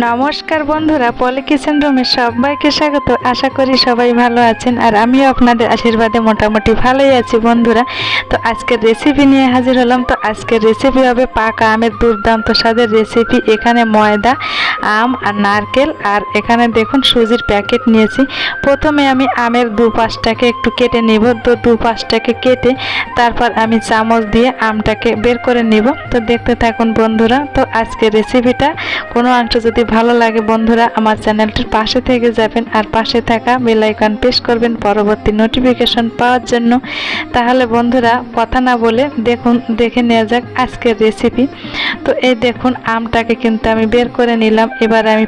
নমস্কার বন্ধুরা, পলি কিচেন রুমে সবাইকে স্বাগত। আশা করি সবাই ভালো আছেন আর আমিও আপনাদের আশীর্বাদে মোটামুটি ভালোই আছি বন্ধুরা। তো আজকের রেসিপি নিয়ে হাজির হলাম। তো আজকের রেসিপি হবে পাকা আমের দুর্দান্ত স্বাদের রেসিপি এখানে ময়দা, আম আর নারকেল আর এখানে দেখুন সুজির প্যাকেট নিয়েছি। প্রথমে আমি আমের দু পাশটাকে একটু কেটে নিব। তো দু পাশটাকে কেটে তারপর আমি চামচ দিয়ে আমটাকে বের করে নিব। তো দেখতে থাকুন বন্ধুরা। তো আজকের রেসিপিটা কোনো অংশ যদি ভালো লাগে বন্ধুরা, আমার চ্যানেলটির পাশে থেকে যাবেন আর পাশে থাকা বেল আইকন প্রেস করবেন পরবর্তী নোটিফিকেশন পাওয়ার জন্য। তাহলে বন্ধুরা, কথা না বলে দেখুন, দেখে নেওয়া যাক আজকের রেসিপি তো এই দেখুন, আমটাকে কিন্তু আমি বের করে নিলাম। এবার আমি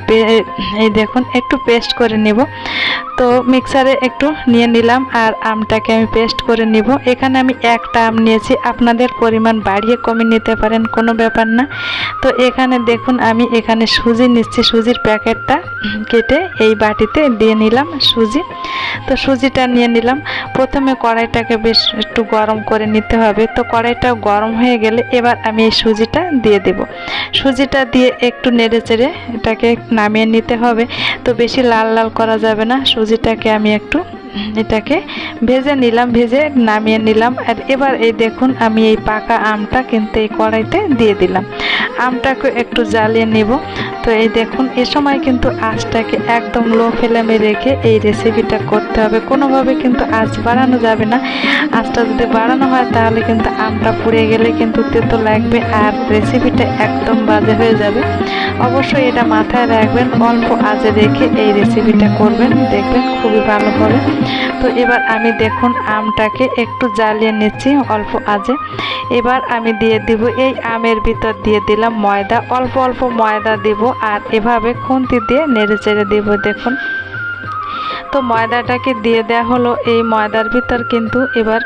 এই দেখুন, একটু পেস্ট করে নেব। তো মিক্সারে একটু নিয়ে নিলাম আর আমটাকে আমি পেস্ট করে নিব। এখানে আমি একটা আম নিয়েছি। আপনাদের পরিমাণ বাড়িয়ে কমিয়ে নিতে পারেন, কোনো ব্যাপার না। তো এখানে দেখুন, আমি এখানে সুজি নিচ্ছি সুজির প্যাকেটটা কেটে এই বাটিতে দিয়ে নিলাম সুজি। তো সুজিটা নিয়ে নিলাম। প্রথমে কড়াইটাকে বেশ একটু গরম করে নিতে হবে। তো কড়াইটা গরম হয়ে গেলে এবার আমি এই সুজিটা দিয়ে দেব। সুজিটা দিয়ে একটু নেড়ে চেড়ে এটাকে নামিয়ে নিতে হবে। তো বেশি লাল লাল করা যাবে না। সুজিটাকে আমি একটু এটাকে ভেজে নিলাম, ভেজে নামিয়ে নিলাম। আর এবার এই দেখুন, আমি এই পাকা আমটা কিন্তু এই কড়াইতে দিয়ে দিলাম। আমটাকে একটু জ্বালিয়ে নেব। তো এই দেখুন, এ সময় কিন্তু আঁচটাকে একদম লো ফ্লেমে রেখে এই রেসিপিটা করতে হবে। কোনোভাবে কিন্তু আঁচ বাড়ানো যাবে না। আঁচটা যদি বাড়ানো হয়, তাহলে কিন্তু আমটা পুড়ে গেলে কিন্তু তেতো লাগবে আর রেসিপিটা একদম বাজে হয়ে যাবে। অবশ্যই এটা মাথায় রাখবেন, অল্প আজে রেখে এই রেসিপিটা করবেন। দেখবেন খুবই ভালো হবে। তো এবার আমি দেখুন আমটাকে একটু জ্বালিয়ে নিচ্ছি অল্প আজে এবার আমি দিয়ে দিব এই আমের ভিতর দিয়ে দিলাম ময়দা। অল্প অল্প ময়দা দিব আর এভাবে খুন্তি দিয়ে নেড়ে চেড়ে দিব, দেখুন। তো ময়দাটাকে দিয়ে দেওয়া হলো। এই ময়দার ভিতর কিন্তু এবার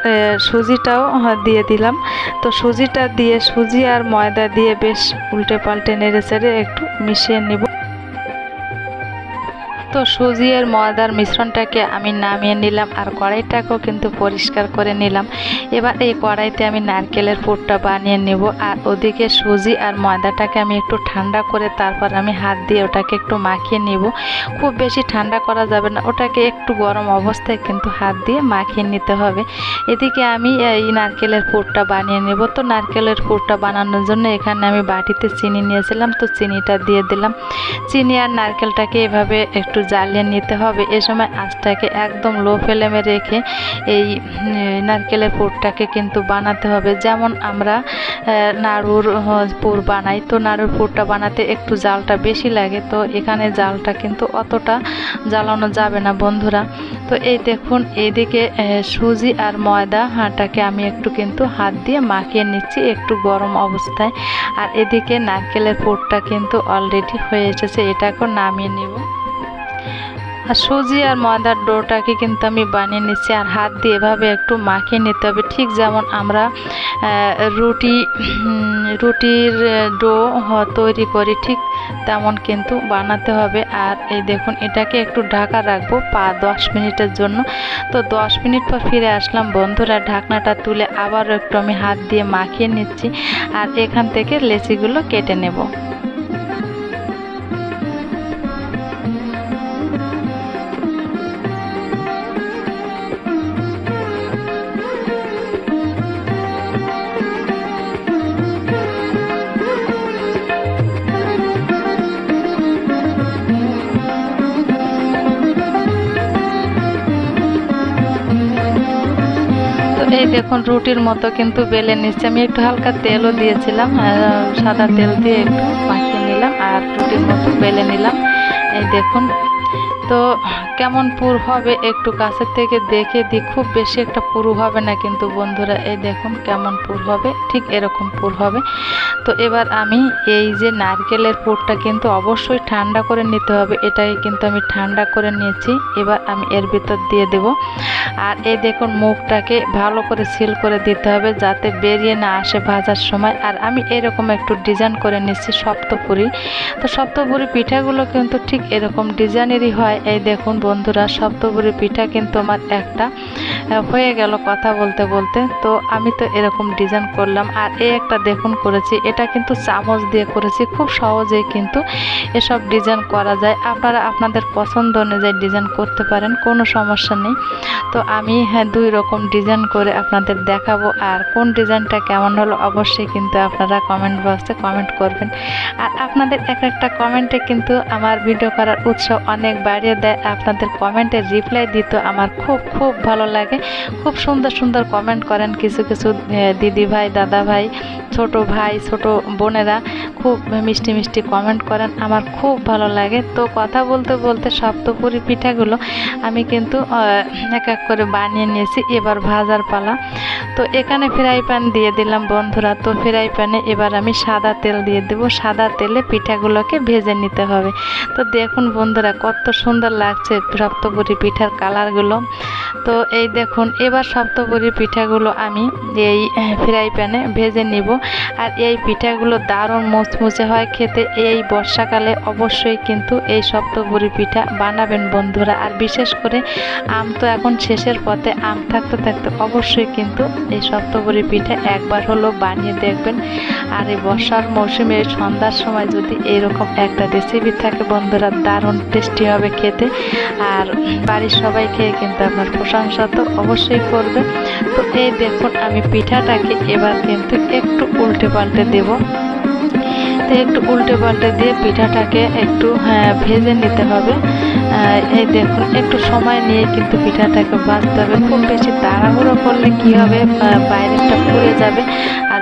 সুজিটাও দিয়ে দিলাম। তো সুজিটা দিয়ে, সুজি আর ময়দা দিয়ে বেশ উল্টে পাল্টে নেড়ে চেড়ে একটু মিশিয়ে নেব। তো সুজি আর ময়দার মিশ্রণটাকে আমি নামিয়ে নিলাম আর কড়াইটাকেও কিন্তু পরিষ্কার করে নিলাম। এবার এই কড়াইতে আমি নারকেলের পুরটা বানিয়ে নেব আর ওদিকে সুজি আর ময়দাটাকে আমি একটু ঠান্ডা করে তারপর আমি হাত দিয়ে ওটাকে একটু মাখিয়ে নেব। খুব বেশি ঠান্ডা করা যাবে না, ওটাকে একটু গরম অবস্থায় কিন্তু হাত দিয়ে মাখিয়ে নিতে হবে। এদিকে আমি এই নারকেলের পুরটা বানিয়ে নেব। তো নারকেলের পুরটা বানানোর জন্য এখানে আমি বাটিতে চিনি নিয়েছিলাম, তো চিনিটা দিয়ে দিলাম। চিনি আর নারকেলটাকে এভাবে একটু জ্বালিয়ে নিতে হবে। এ সময় আঁচটাকে একদম লো ফ্লেমে রেখে এই নারকেলের পুরটাকে কিন্তু বানাতে হবে। যেমন আমরা নাড়ুর পুর বানাই, তো নাড়ুর পুরটা বানাতে একটু জালটা বেশি লাগে, তো এখানে জালটা কিন্তু অতটা জ্বালানো যাবে না বন্ধুরা। তো এই দেখুন এদিকে সুজি আর ময়দা হাঁটাকে আমি একটু কিন্তু হাত দিয়ে মাখিয়ে নিচ্ছি একটু গরম অবস্থায়। আর এদিকে নারকেলের পুরটা কিন্তু অলরেডি হয়ে এসেছে এটাকেও নামিয়ে নেব। আর সুজি আর ময়দার ডোটাকে কিন্তু আমি বানিয়ে নিচ্ছি আর হাত দিয়ে এভাবে একটু মাখিয়ে নিতে হবে। ঠিক যেমন আমরা রুটি রুটির ডো তৈরি করি, ঠিক তেমন কিন্তু বানাতে হবে। আর এই দেখুন, এটাকে একটু ঢাকা রাখব পা দশ মিনিটের জন্য। তো দশ মিনিট পর ফিরে আসলাম বন্ধুরা, ঢাকনাটা তুলে আবারও একটু আমি হাত দিয়ে মাখিয়ে নিচ্ছি। আর এখান থেকে লেচিগুলো কেটে নেব। দেখুন, রুটির মতো কিন্তু বেলে নিচ্ছে। আমি একটু হালকা তেলও দিয়েছিলাম সাদা তেল দিয়ে একটু মাখিয়ে নিলাম আর রুটির মতো বেলে নিলাম। এই দেখুন তো কেমন পুর হবে একটু কাছের থেকে দেখে দিই খুব বেশি একটা পুরু হবে না কিন্তু বন্ধুরা, এই দেখুন কেমন পুর হবে, ঠিক এরকম পুর হবে। তো এবার আমি এই যে নারকেলের পুরটা কিন্তু অবশ্যই ঠান্ডা করে নিতে হবে এটাকে কিন্তু আমি ঠান্ডা করে নিয়েছি, এবার আমি এর ভিতর দিয়ে দেব। আর এই দেখুন মুখটাকে ভালো করে সিল করে দিতে হবে যাতে বেরিয়ে না আসে ভাজার সময়। আর আমি এরকম একটু ডিজাইন করে নিচ্ছি সপ্তপুরি, তো সপ্তপুরি পিঠাগুলো কিন্তু ঠিক এরকম ডিজাইনেরই হয় এই দেখুন বন্ধুরা সপ্তপুরি পিঠা কিন্তু আমার একটা হয়ে গেল কথা বলতে বলতে। তো আমি তো এরকম ডিজাইন করলাম, আর এই একটা দেখুন করেছি, এটা কিন্তু চামচ দিয়ে করেছি, খুব সহজেই কিন্তু এসব ডিজাইন করা যায়। আপনারা আপনাদের পছন্দ অনুযায়ী ডিজাইন করতে পারেন, কোনো সমস্যা নেই। তো আমি হ্যাঁ দুই রকম ডিজাইন করে আপনাদের দেখাবো, আর কোন ডিজাইনটা কেমন হলো অবশ্যই কিন্তু আপনারা কমেন্ট বক্সে কমেন্ট করবেন। আর আপনাদের এক একটা কমেন্টে কিন্তু আমার ভিডিও করার উৎসাহ অনেক বাড়িয়ে দেয় আপনাদের কমেন্টের রিপ্লাই দিত আমার খুব খুব ভালো লাগে। খুব সুন্দর সুন্দর কমেন্ট করেন কিছু কিছু দিদি ভাই দাদা ভাই ছোট ভাই, ছোট বোনেরা। খুব মিষ্টি মিষ্টি কমেন্ট করেন, আমার খুব ভালো লাগে। তো কথা বলতে বলতে সপ্তপুরি পিঠাগুলো আমি কিন্তু এক এক করে বানিয়ে নিয়েছি, এবার ভাজার পালা। তো এখানে ফ্রাই প্যান দিয়ে দিলাম বন্ধুরা। তো ফ্রাই প্যানে এবার আমি সাদা তেল দিয়ে দেবো। সাদা তেলে পিঠাগুলোকে ভেজে নিতে হবে। তো দেখুন বন্ধুরা, কত সুন্দর লাগছে সপ্তপুরি পিঠার কালারগুলো। তো এই দেখুন, এবার সপ্তপুরি পিঠাগুলো আমি এই ফ্রাই প্যানে ভেজে নিব। আর এই পিঠাগুলো দারুণ মুচমুচে হয় খেতে এই বর্ষাকালে অবশ্যই কিন্তু এই সপ্তপুরি পিঠা বানাবেন বন্ধুরা। আর বিশেষ করে আম তো এখন শেষের পথে, আম থাকতে থাকতে অবশ্যই কিন্তু এই সপ্তপুরি পিঠা একবার হলো বানিয়ে দেখবেন। আর এই বর্ষার মৌসুমে সন্ধ্যার সময় যদি এরকম একটা রেসিপি থাকে বন্ধুরা, দারুণ টেস্টি হবে খেতে। আর বাড়ির সবাই খেয়ে কিন্তু আপনার প্রশংসা তো অবশ্যই করবে। তো এই দেখুন আমি পিঠাটাকে এবার কিন্তু একটু উল্টে পাল্টে দেবো। তো একটু উল্টে পাল্টে দিয়ে পিঠাটাকে একটু হ্যাঁ, ভেজে নিতে হবে। এই দেখুন একটু সময় নিয়ে কিন্তু পিঠাটাকে ভাজতে হবে। খুব বেশি তাড়াহুড়ো করলে কি হবে? বাইরেটা পুড়ে যাবে।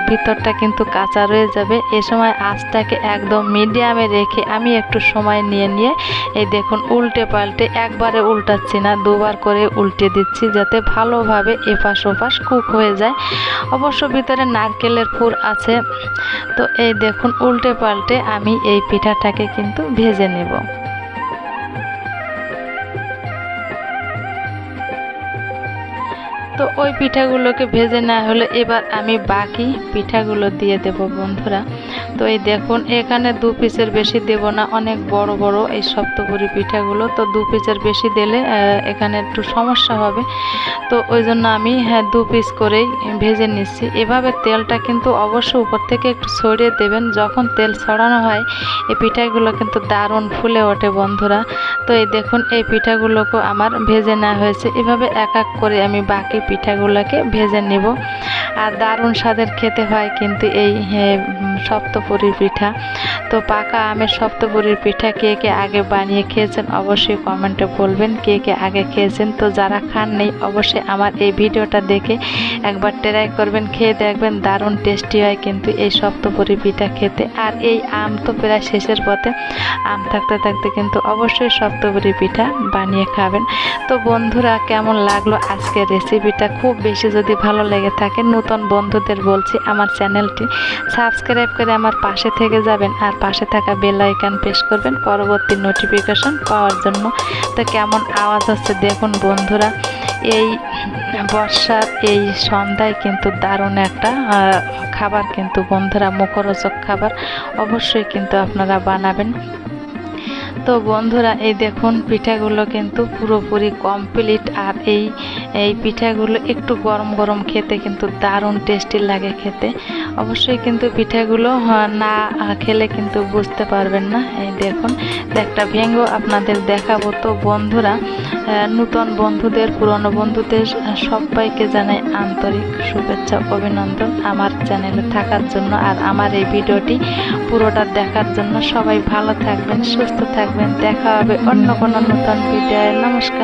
ভিতরটা কিন্তু কাঁচা রয়ে যাবে। এ সময় আঁচটাকে একদম মিডিয়ামে রেখে আমি একটু সময় নিয়ে নিয়ে এই দেখুন উল্টে পাল্টে একবারে উল্টাচ্ছি না, দুবার করে উল্টে দিচ্ছি যাতে ভালোভাবে এপাশ ওপাশ কুক হয়ে যায়। অবশ্য ভিতরে নারকেলের পুর আছে। তো এই দেখুন উল্টে পাল্টে আমি এই পিঠাটাকে কিন্তু ভেজে নেব। তো ওই পিঠাগুলোকে ভেজে না হলে এবার আমি বাকি পিঠাগুলো দিয়ে দেব বন্ধুরা। তো এই দেখুন এখানে দু পিসের বেশি দেব না অনেক বড় বড় এই সপ্তপুরি পিঠাগুলো। তো দু পিসের বেশি দিলে এখানে একটু সমস্যা হবে। তো ওই জন্য আমি হ্যাঁ দু পিস করেই ভেজে নিচ্ছি। এভাবে তেলটা কিন্তু অবশ্য উপর থেকে একটু ছড়িয়ে দেবেন। যখন তেল ছড়ানো হয় এই পিঠাগুলো কিন্তু দারুণ ফুলে ওঠে বন্ধুরা। তো এই দেখুন এই পিঠাগুলোকে আমার ভেজে নেওয়া হয়েছে। এভাবে এক এক করে আমি বাকি পিঠাগুলোকে ভেজে নেব। আর দারুণ স্বাদের খেতে হয় কিন্তু এই হে, সপ্তপুরীর পিঠা। তো পাকা আমের সপ্তপুরীর পিঠা কে কে আগে বানিয়ে খেয়েছেন অবশ্যই কমেন্টে বলবেন কে কে আগে খেয়েছেন। তো যারা খান নেই, অবশ্যই আমার এই ভিডিওটা দেখে একবার ট্রাই করবেন, খেয়ে দেখবেন, দারুণ টেস্টি হয় কিন্তু এই সপ্তপুরি পিঠা খেতে। আর এই আম তো প্রায় শেষের পথে। আম থাকতে থাকতে কিন্তু অবশ্যই সপ্তপুরি পিঠা বানিয়ে খাবেন। তো বন্ধুরা, কেমন লাগল আজকের রেসিপিটা খুব বেশি যদি ভালো লেগে থাকে, নতুন বন্ধুদের বলছি আমার চ্যানেলটি সাবস্ক্রাইব করে আমার পাশে থেকে যাবেন আর পাশে থাকা বেল আইকন প্রেস করবেন পরবর্তী নোটিফিকেশন পাওয়ার জন্য। তো কেমন আওয়াজ হচ্ছে দেখুন বন্ধুরা, এই বর্ষার এই সন্ধ্যায় কিন্তু দারুণ একটা খাবার কিন্তু বন্ধুরা, মুখরোচক খাবার অবশ্যই কিন্তু আপনারা বানাবেন। তো বন্ধুরা, এই দেখুন পিঠাগুলো কিন্তু পুরোপুরি কমপ্লিট আর এই এই পিঠাগুলো একটু গরম গরম খেতে কিন্তু দারুণ টেস্টি লাগে খেতে। অবশ্যই কিন্তু পিঠেগুলো না খেলে কিন্তু বুঝতে পারবেন না। এই দেখুন, একটা ভেঙ্গো আপনাদের দেখাবো। তো বন্ধুরা নূতন বন্ধুদের, পুরনো বন্ধুদের সবাইকে জানাই আন্তরিক শুভেচ্ছা, অভিনন্দন আমার চ্যানেলে থাকার জন্য আর আমার এই ভিডিওটি পুরোটা দেখার জন্য। সবাই ভালো থাকবেন, সুস্থ থাকবেন। দেখা হবে অন্য কোনো নতুন ভিডিও নমস্কার।